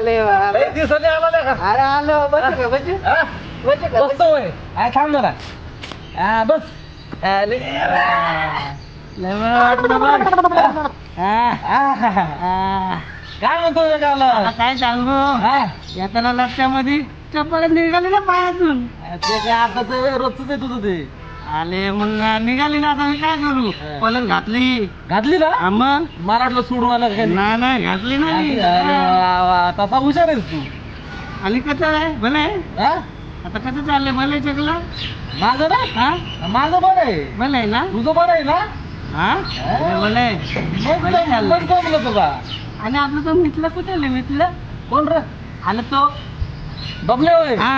आले वा. लय दिवसांनी आला नाही का? अरे आलो बस का बस? हा? बस का बसतो होय काय थांब जरा. हा बस. आले लय मला वाटलं बघ. हा, हा, हा, हा. आ, काय म्हणतो रे आता गावला काय सांगू? हा? येताना लक्षामध्ये चप्पल निघाली ना पायातून. ते काय आता ते रोजच आहे तुझं ते. आले मग निघाली ना आता मी काय करू. पलंग घातली. घातली ना? हा मग? वाटलं सोडून आलं काय? नाही नाही घातली ना मी. अरे वा, वा, तसा हुशार आहेस तू. आणि कसं आहे भले. आहे? हा? आता कसं चाललंय भले चकला माझं ना हा? माझं बरं आहे. भले आहे ना? तुझं बरं आहे ना? हा? अरे भले. आहे. मग भले चाललंय. मग जमलं तुला? आणि आपलं तो मितलं कुठे? मितलं कोण रे? आणि तो. बबले होय. हा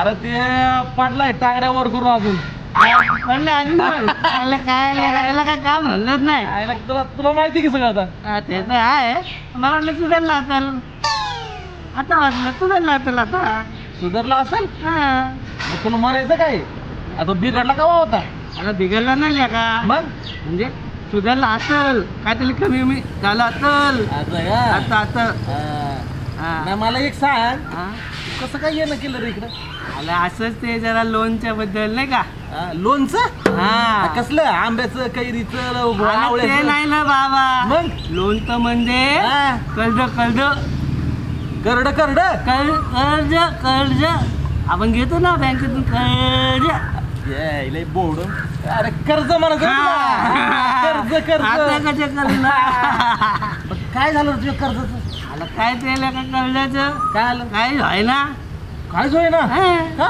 अरे ते पडलाय टांगड्यावर करून अजून. काय याला काय काम नाही. आयला तुला तुला माहिती की सगळं आता? हा, ते तर आहे. मला वाटलं तुझ्या लाचाल आता वाटलं तुझ्या लाचाल आता. सुधारला असेल? हा. मग तुला म्हणायचं काय? आता बिघडला का होता? आता बिघडला नाही का मग? म्हणजे सुधारला असल. काहीतरी कमी कमी झालं असल. असं का? आता आता. हा. हा. नाही मला एक सांग. हा. कसं काय येणं केलं रे इकडं? आलं असंच ते जरा लोनच्या बद्दल नाही का? हा, लोणचं? हा. कसलं? आंब्याचं कैरीचं आलं ते आवळ्याचं नाही ना बाबा. मग? लोणचं म्हणजे हा. कर्ज कर्ज. करड करड? कर्ज कर्ज कर्ज. आपण घेतो ना बँकेतून कर्ज. बोर्ड अरे कर्ज म्हणायचं ना. कर्ज आता कर्ज कसे करणार? मग काय झालं तुझ्या कर्जाचं? आलं काय ते का कर्जाचं काय आलं? काय आहे ना काय सोय ना हा.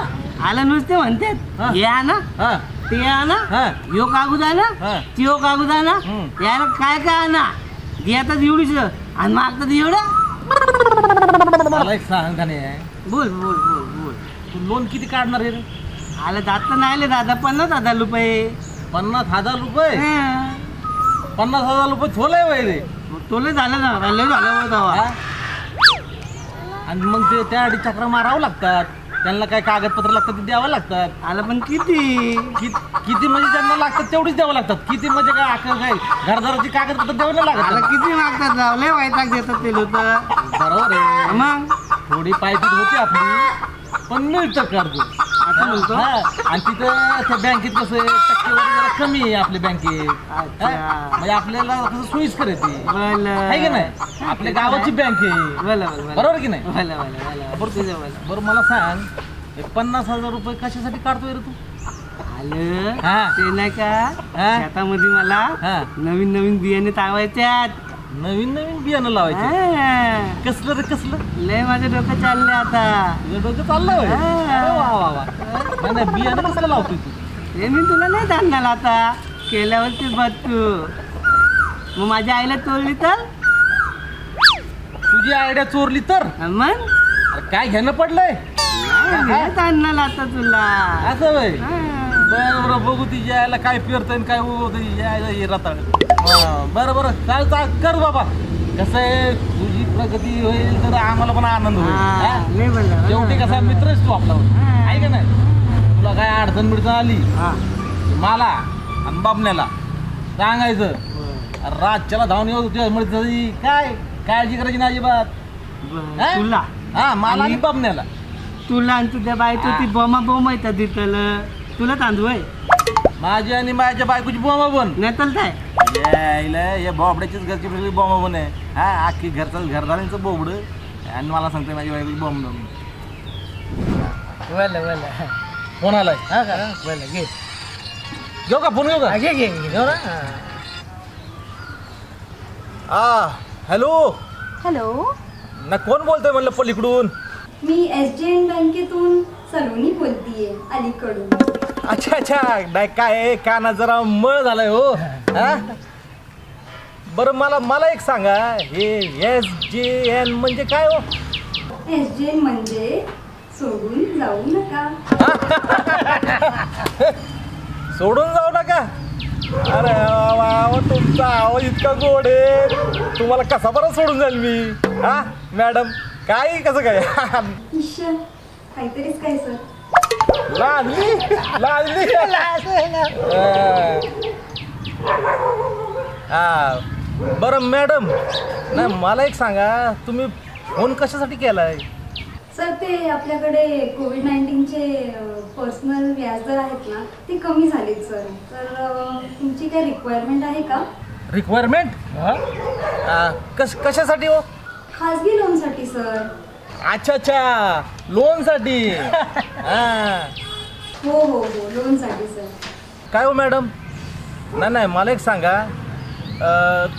आलं नुसते हा. म्हणतात. हे. ना हा. ते ना हा. यो आहे ना हा. त्यो आहे ना हम्म. याला काय काय ना देतात एवढीच. आणि मागतात एवढं. मला एक सांग का नाही? बोल बोल बोल बोल. तू लोन किती काढणार आहे रे? आलं जात तर नाही आले दादा. पन्नास हजार रुपये. पन्नास हजार रुपये? हा. पन्नास हजार रुपये थोलय वय रे. झालं ना लय झालं तेव्हा. आणि मग ते त्यासाठी चक्र मारावं लागतात. त्यांना काय कागदपत्र लागतात ते द्यावं लागतात. आलं पण किती? कि- किती म्हणजे ज्यांना लागतात तेवढीच द्यावं लागतात. किती म्हणजे काय अख्खं काय? घरदाराची कागदपत्र द्यावं नाही आलं लागत किती मागतात राव? लय वैताग देतात ते लोक. बरोबर आहे. मग? थोडी पायपीट होती आपली पण मिळतं कर्ज. असं म्हणतो? हा. आणि तिथं त्या बँकेत कसं आहे टक्केवारी कमी आहे आपल्या बँकेत अच्छा. हा? म्हणजे आपल्याला कसं सोयीस्कर येते बोल आहे की नाही? आपल्या गावाची बँक आहे. बरोबर की नाही? बरं मला सांग हे पन्नास हजार रुपये कशासाठी काढतोय रे तू? आलं. हा. ते नाही का? हा. शेतामध्ये मला हा. नवीन नवीन बियाणे तावायच्यात. नवीन नवीन बियाणं लावायचे. हा. कसलं रे कसलं? लय माझं डोकं चाललंय आता. तुझं डोकं चाललं होय? हा. अरे वा वा वा. नाही, नाही बियाणं कसलं लावतोय तू? हे मी तुला नाही जाणणार आता. केल्यावरतीच बघ तू. मग माझ्या आईला तोडली तर? तुझी आयडिया चोरली तर? मग? अरे काय घेणं पडलंय? मी जाणणार आता तुला. असं वय. बरं बरं बघू ती यायला काय पेरतंय आणि काय उगवतं यायला हे रताळ. हा, बरं बरं. चाल चाल कर बाबा. कसं आहे तुझी प्रगती होईल तर आम्हाला पण आनंद होईल. हा, बोलला. शेवटी कसा मित्रच तू आपला. हा. आहे का नाही? तुला काय अडचण बिडचण आली? हा. मला आणि बाबण्याला सांगायचं. अरे रातच्याला धावून येऊ तुझ्या मिळत काय? काळजी करायची नाही अजिबात. हा? तुला. हा मला आणि आणि- बाबण्याला. तुला आणि तुझ्या बायको ती बोमा बोम येतात तिथलं तुला तांदूळ आहे? माझी आणि माझ्या बायकोची बोमा बन नेतल काय? यायला या बोबड्याचीच घरची वेगळी बॉम्ब बन आहे. हा अख्खी घरचं घरदारांचं बोबड. आणि मला सांगते माझी बायकोची बॉम्ब बोल बोल फोन आलाय हा का? बोल घे. घेऊ का? फोन घेऊ का? घे घे घे. घेऊ ना. हा. हॅलो? हॅलो? ना कोण बोलतोय म्हणलं पलीकडून मी एस डी एन बँकेतून सलोनी बोलतीये अलीकडून. अच्छा अच्छा. नाही काय काना जरा मळ झालाय हो. हा? बरं मला मला एक सांगा. हे एस जे एन म्हणजे काय हो? एस डी एन म्हणजे सोडून जाऊ नका. सोडून जाऊ नका. अरे वा वा वा, तुमचा आवाज इतका गोड आहे. तुम्हाला कसा बरं सोडून जाईल मी? हा मॅडम काय कसं काय? ईश्वर काहीतरीच काय सर? लाजली लाजली. हा. बरं मॅडम. नाही मला एक सांगा तुम्ही फोन कशासाठी केलाय? सर ते आपल्याकडे कोविड नाईन्टीनचे पर्सनल व्याजदर आहेत ना ते कमी झालेत सर. तर तुमची काय रिक्वायरमेंट आहे का? रिक्वायरमेंट कश कशासाठी हो? खाजगी लोनसाठी सर. अच्छा अच्छा. लोनसाठी हा. हो हो हो. लोनसाठी सर. काय हो मॅडम नाही नाही. मला एक सांगा. अं,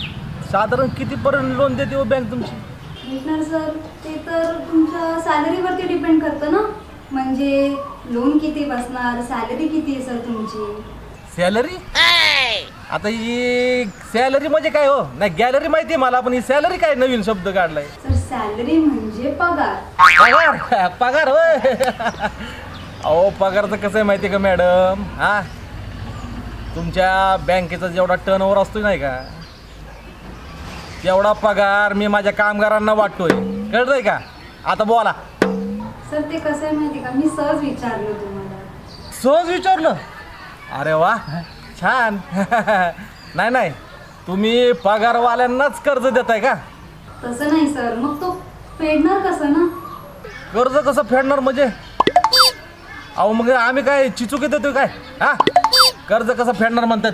साधारण कितीपर्यंत लोन देते हो बँक तुमची? भेटणार सर ते तर तुमच्या सॅलरीवरती डिपेंड करतं ना? म्हणजे लोन किती बसणार सॅलरी किती आहे सर तुमची? सॅलरी? आता ही सॅलरी म्हणजे काय हो? नाही गॅलरी माहिती आहे मला पण ही सॅलरी काय नवीन शब्द काढलाय? सर सॅलरी म्हणजे पगार. पगार? पगार होय. अहो पगारचं कसं आहे माहिती आहे का मॅडम? हा? तुमच्या बँकेचा जेवढा टर्न ओव्हर असतो नाही का? तेवढा पगार मी माझ्या कामगारांना वाटतोय. कळतंय का? आता बोला. सर ते कसं आहे माहिती का? मी सहज विचारलं तुम्हाला. सहज विचारलं? अरे वा छान. नाही नाही. तुम्ही पगारवाल्यांनाच कर्ज देताय का? तसं नाही सर. मग तो फेडणार कसं ना? कर्ज कसं फेडणार म्हणजे? अहो मग आम्ही काय चिचुकी देतोय काय? हा? कर्ज कसं फेडणार म्हणतात?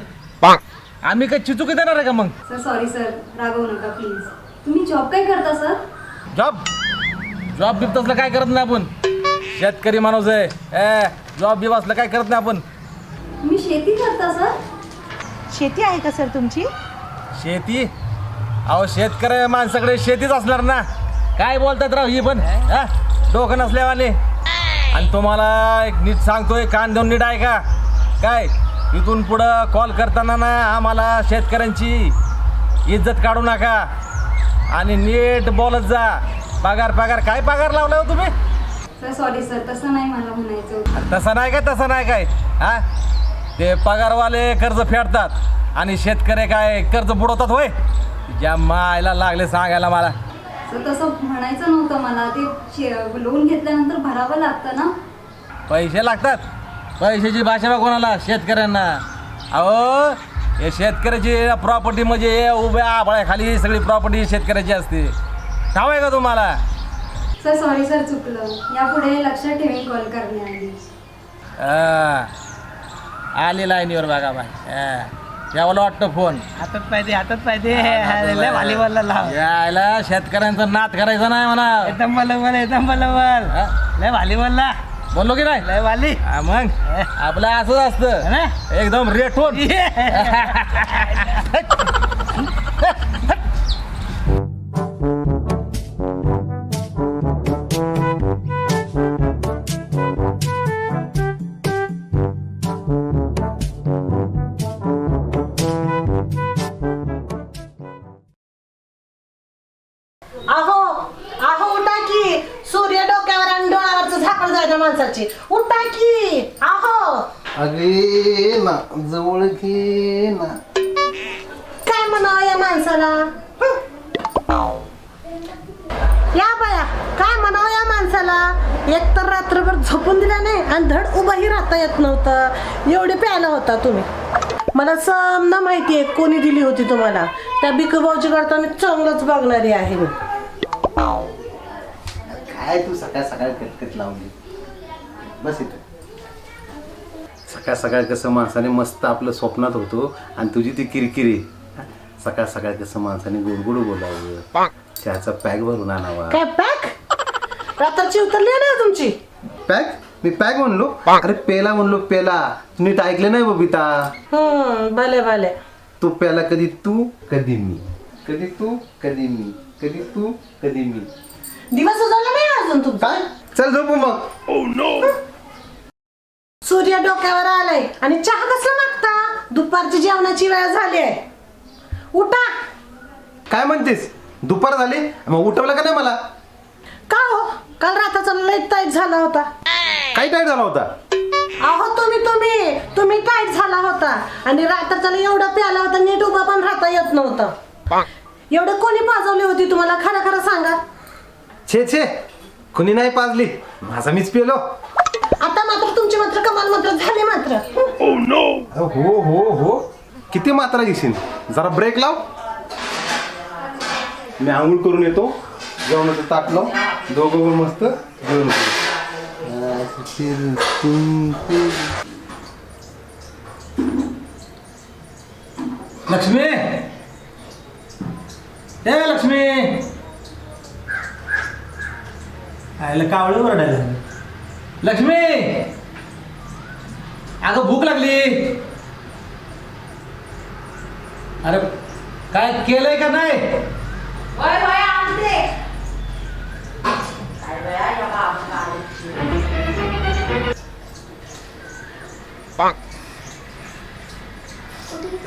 आम्ही काय चिचुकी देणार आहे का मग? सर सॉरी सर रागवू नका प्लीज तुम्ही जॉब काय करता सर जॉब जॉब बिब तसलं काय करत नाही आपण. शेतकरी माणूस आहे. ए जॉब बिब असलं काय करत नाही आपण. तुम्ही शेती करता सर शेती आहे का सर तुमची? शेती? अहो शेतकरी माणसाकडे शेतीच असणार ना. काय बोलतात राव ही पण? हा? डोकं नसल्यावाने. आणि तुम्हाला एक नीट सांगतोय कान देऊन नीट आहे का काय? इथून पुढं कॉल करताना ना आम्हाला शेतकऱ्यांची इज्जत काढू नका. आणि नीट बोलत जा. पगार पगार. काय पगार लावला हो तुम्ही? सर सॉरी सर तसं नाही मला म्हणायचं. होतं. अरे तसं नाही काय तसं नाही काय? हा? ते पगारवाले कर्ज फेडतात आणि शेतकरी काय कर्ज बुडवतात होय? ज्या मायला लागले सांगायला मला. सर तसं म्हणायचं नव्हतं मला. ते लोन घेतल्यानंतर भरावं लागतं ना? पैसे लागतात. पैशाची भाषा बा कोणाला शेतकऱ्यांना. अहो हे शेतकऱ्याची प्रॉपर्टी म्हणजे हे उभ्या आभाळाखाली सगळी प्रॉपर्टी शेतकऱ्याची असते. ठाव आहे का तुम्हाला? सर सॉरी सर चुकलं. यापुढे लक्षात ठेवीन कॉल करण्याआधी हा. आली लाईनीवर बघा बाय हा. यावं वाटतं फोन हातात पाहिजे हातात पाहिजे लय व्हॉलीबॉलला लाव. यायला शेतकऱ्यांचा नात करायचा नाही म्हणा. एकदम बरोबर एकदम हा? लय व्हॉलीबॉलला बोललो की नाही लय वाली. हा, मग. आपलं असंच असतं. ना? एकदम रेटून माणसाची. उठा की. अहो अगे ना जवळ घे ना. काय म्हणावं या माणसाला? हं? या बाया काय म्हणावं या माणसाला? एक तर रात्रभर झोपून दिला नाही आणि धड उभाही राहता येत नव्हतं. एवढे प्यायला होता तुम्ही. मला समना माहिती आहे कोणी दिली होती तुम्हाला. त्या बिकूभाऊची करता मी चांगलंच बघणारी आहे मी. काय तू सकाळ सकाळ कटकट लावली? बस इथं. सकाळ सकाळ कसं माणसाने मस्त आपलं स्वप्नात होतो आणि तुझी ती किरकिरी. सकाळ सकाळ कसं माणसाने गोड गोड बोलावं चहाचा पॅक भरून आणावा. काय पॅक? रात्रची उतरली आहे ना तुमची? पॅक? मी पॅक म्हणलो? अरे पेला म्हणलो पेला तू नीट ऐकलं नाही बबिता. हम्म भले भले. तू प्याला कधी तू कधी मी. कधी तू कधी मी. कधी तू कधी मी. दिवस उजळला नाही अजून तुमचा? काय? चल झोपू मग. सूर्य डोक्यावर आलाय आणि चहा कसला मागता? दुपारची जेवणाची वेळ झाली आहे. उठा. काय म्हणतेस? दुपार झाली? मग उठवलं का नाही मला? का हो? काल राताचा लेट टाईट झाला होता. काय टाईट झाला होता? अहो तुम्ही तुम्ही. तुम्ही टाईट झाला होता. आणि राताचा एवढा प्याला होता नीट उभा पण राहता येत नव्हतं. एवढं कोणी पाजवली होती तुम्हाला? खरं खरं सांगा. छे छे. कुणी नाही पाजली. माझा मीच पेलो. आता मात्र तुमची मात्र कमाल मात्र झाली मात्र. हो हो हो. किती मात्रा घेशील जरा ब्रेक लाव. मी आंघोळ करून येतो. जेवणाचं ताट लाव. दोघं पण मस्त जेवण करू. लक्ष्मी! ए लक्ष्मी! आयला कावळे ओरडायला लक्ष्मी! अगं भूक लागली. अरे काय केलंय का नाही?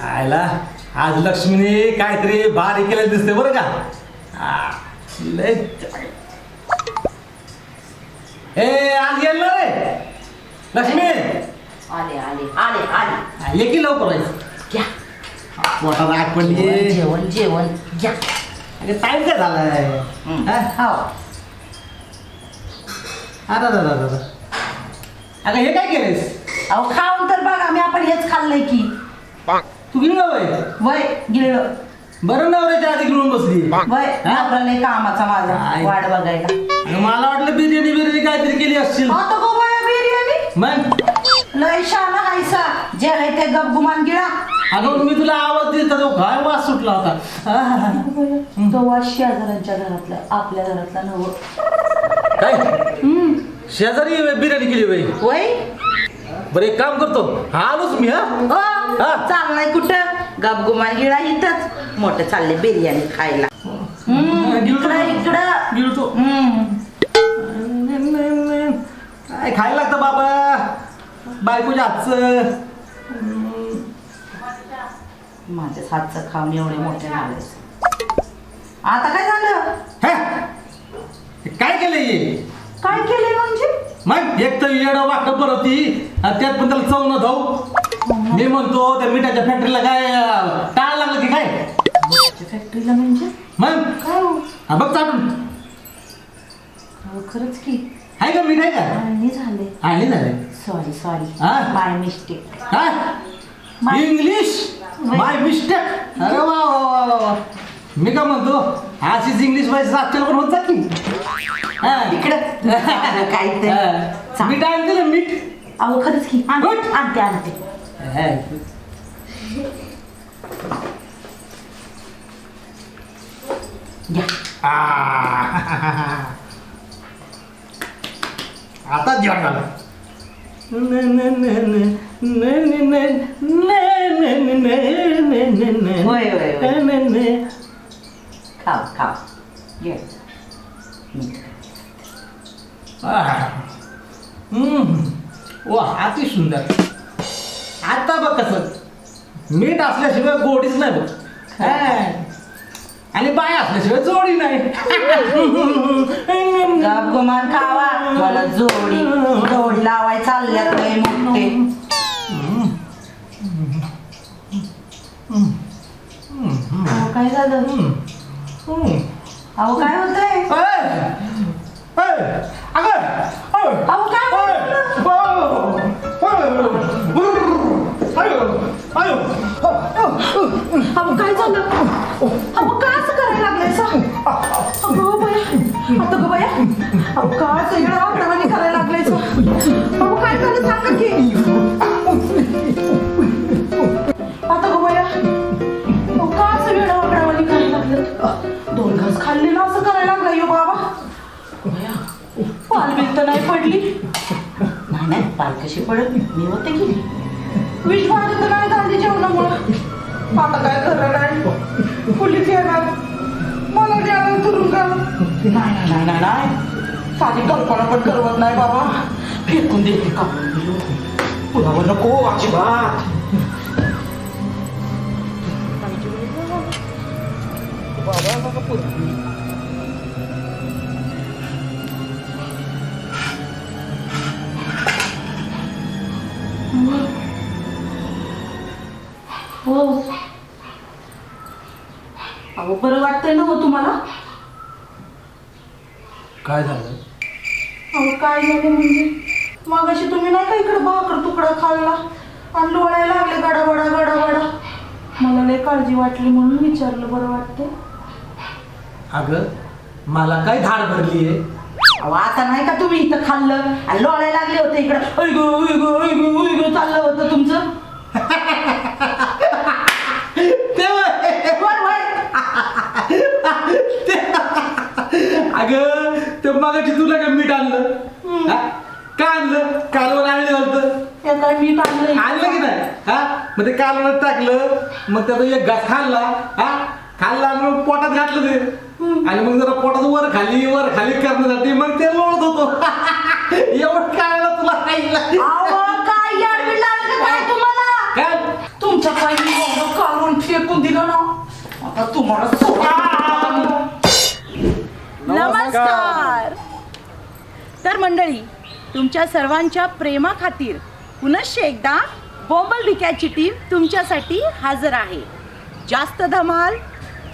आयला आज लक्ष्मीने काहीतरी भारी केलं दिसते बरं का? लय ए आज येईल ना रे? लक्ष्मी? आले आले आले आले. ये की लवकर आहे. घ्या. पोटात आग पडली. जेवण जेवण घ्या. अरे टाइम काय झालाय? हम्म. हा? हो आता दादा दादा अगं हे काय केलंयस? अहो खाऊन तर बघा मी आपण हेच खाल्लंय की. तू गिळलं वय वय गिळलं. बरं नवऱ्याच्या आधी गिळून बसली. वय हा? नवऱ्याला कामाचा माझा? वाट बघायला. मला वाटलं बिर्याणी बिर्याणी काहीतरी केली असशील. आता गो बाया बिर्याणी? मग? लय शाना हायसा. जे आहे ते गपगुमान गिळा. अगं मी तुला आवाज होता, तो काय वास सुटला होता. तो वाज शेजाऱ्यांच्या घरातला आपल्या घरातला नव. काय? शेजारी बिर्याणी केली बाई वय? बरं एक काम करतो. हा आलोच मी हा. हा. चाललाय कुठं? गपगुमान गिळा इथंच मोठं चालले बिर्याणी खायला. इकडं इकडं. काय खायला लागतं बाबा? बायकोच्या हातचं. माझ्या हातचं खाऊन एवढे मोठे झाले आता काय झालं? हे? हे काय केलंय हे? काय केलंय म्हणजे? मग एक तर येडं वाटत बरं ती आणि त्यात पण त्याला चव न धाऊ मी म्हणतो त्या मिठाच्या फॅक्टरीला काय टाळ लागलं की काय? फॅक्टरीला म्हणजे? मग? काय हो? हा बघ चाटून. अहो, खरंच की. आहे का मीठ आहे का? आणि झाले. आणि झाले. सॉरी सॉरी हा? माय मिस्टेक मा- इंग्लिश माय मिस्टेक अरे वा वा वा वा वा. मी का म्हणतो अशीच इंग्लिश व्हायचं साक्षर पण होत जा की. हा. इकडं. काय हा. मीठ आणते ना मीठ. अहो खरंच की. आण- उठ. आणते आणते. हा. घ्या आ. आता जेवण झालं होय, होय, खाव खाव घे मीठ. वा अति सुंदर आता बघ कसं मीठ असल्याशिवाय गोडीच नाही बघ. हा. आणि बाय असल्याशिवाय जोडी नाही. गपगुमान खावा मला जोडी जोडी लावाय चालल्यात लय मोठे. अहो, काय झालं? अहो काय होतंय? अहो काय? अहो काय झालं? अहो का असं करायला लागलाय अगो बया. आता गो बया. अहो का सगळं वाकडावानी करायला लागलाय अहो काय झालं? सांगा की. आता गो बया. अहो का सगळं वाकडावानी करायला लागलं दोन घास खाल्लेलं असं करायला लागलाय यो बाबा. बया तर नाही पडली. नाही नाही पाल कशी पडत? मी होते की विष वाढत नाही झाली जेवणामुळं. आता काय करणार आहे पोलीस येणार मला द्यावं तुरुंगाला नाही नाही नाही नाही नाही. साधी कल्पना पण करवत नाही बाबा. फेकून देते का? पुन्हा नको अजिबात. हो. अहो बरं वाटतंय ना हो तुम्हाला? काय झालं? अहो काय झालं म्हणजे? मग अशी तुम्ही नाही का इकडे भाकर तुकडा खाल्ला? आणि लोळायला लागले गडाबडा गडाबडा काळजी वाटली म्हणून विचारलं बरं वाटते अगं मला काय धाड भरली आहे अहो, आता नाही का तुम्ही इथं खाल्लं? आणि लोळायला लागले होते इकडं. उय गो उय गो उय गो उय गो चाललं होतं तुमचं वर, वर. अगं ते मगाची तुला काय मीठ आणलं? हा? काय आणलं? कालवण आणलं होतं. काय मीठ आणलं आणलं की नाही? हा? मग ते कालवणात टाकलं मग त्याचा एक घास खाल्ला हा? खाल्ला आणि मग पोटात घातलं ते. आणि मग जरा पोटात वर खाली वर खाली करण्यासाठी मग ते लोळत होतो. एवढं काय तुला खायला अहो, काय याडबीड लागलं का काय तुम्हाला? काय? तुमच्या पायी एवढं काढून फेकून दिलं ना? आता तुम्हाला सोडा. तर मंडळी तुमच्या सर्वांच्या प्रेमाखातीर पुनश्च एकदा बोंबल भिक्याची टीम तुमच्यासाठी हजर आहे. जास्त धमाल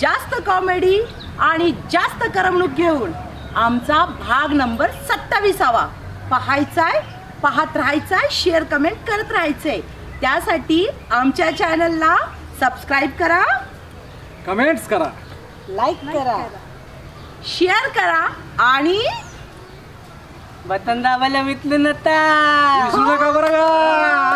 जास्त कॉमेडी आणि जास्त करमणूक घेऊन आमचा भाग नंबर सत्तावीसावा. पाहायचाय पाहत राहायचाय शेअर कमेंट करत राहायचंय. त्यासाठी आमच्या चॅनलला सबस्क्राईब करा. कमेंट्स करा. लाईक करा. शेअर करा आणि बटन दाबायला विकलं नता. विसरू नका बरं का.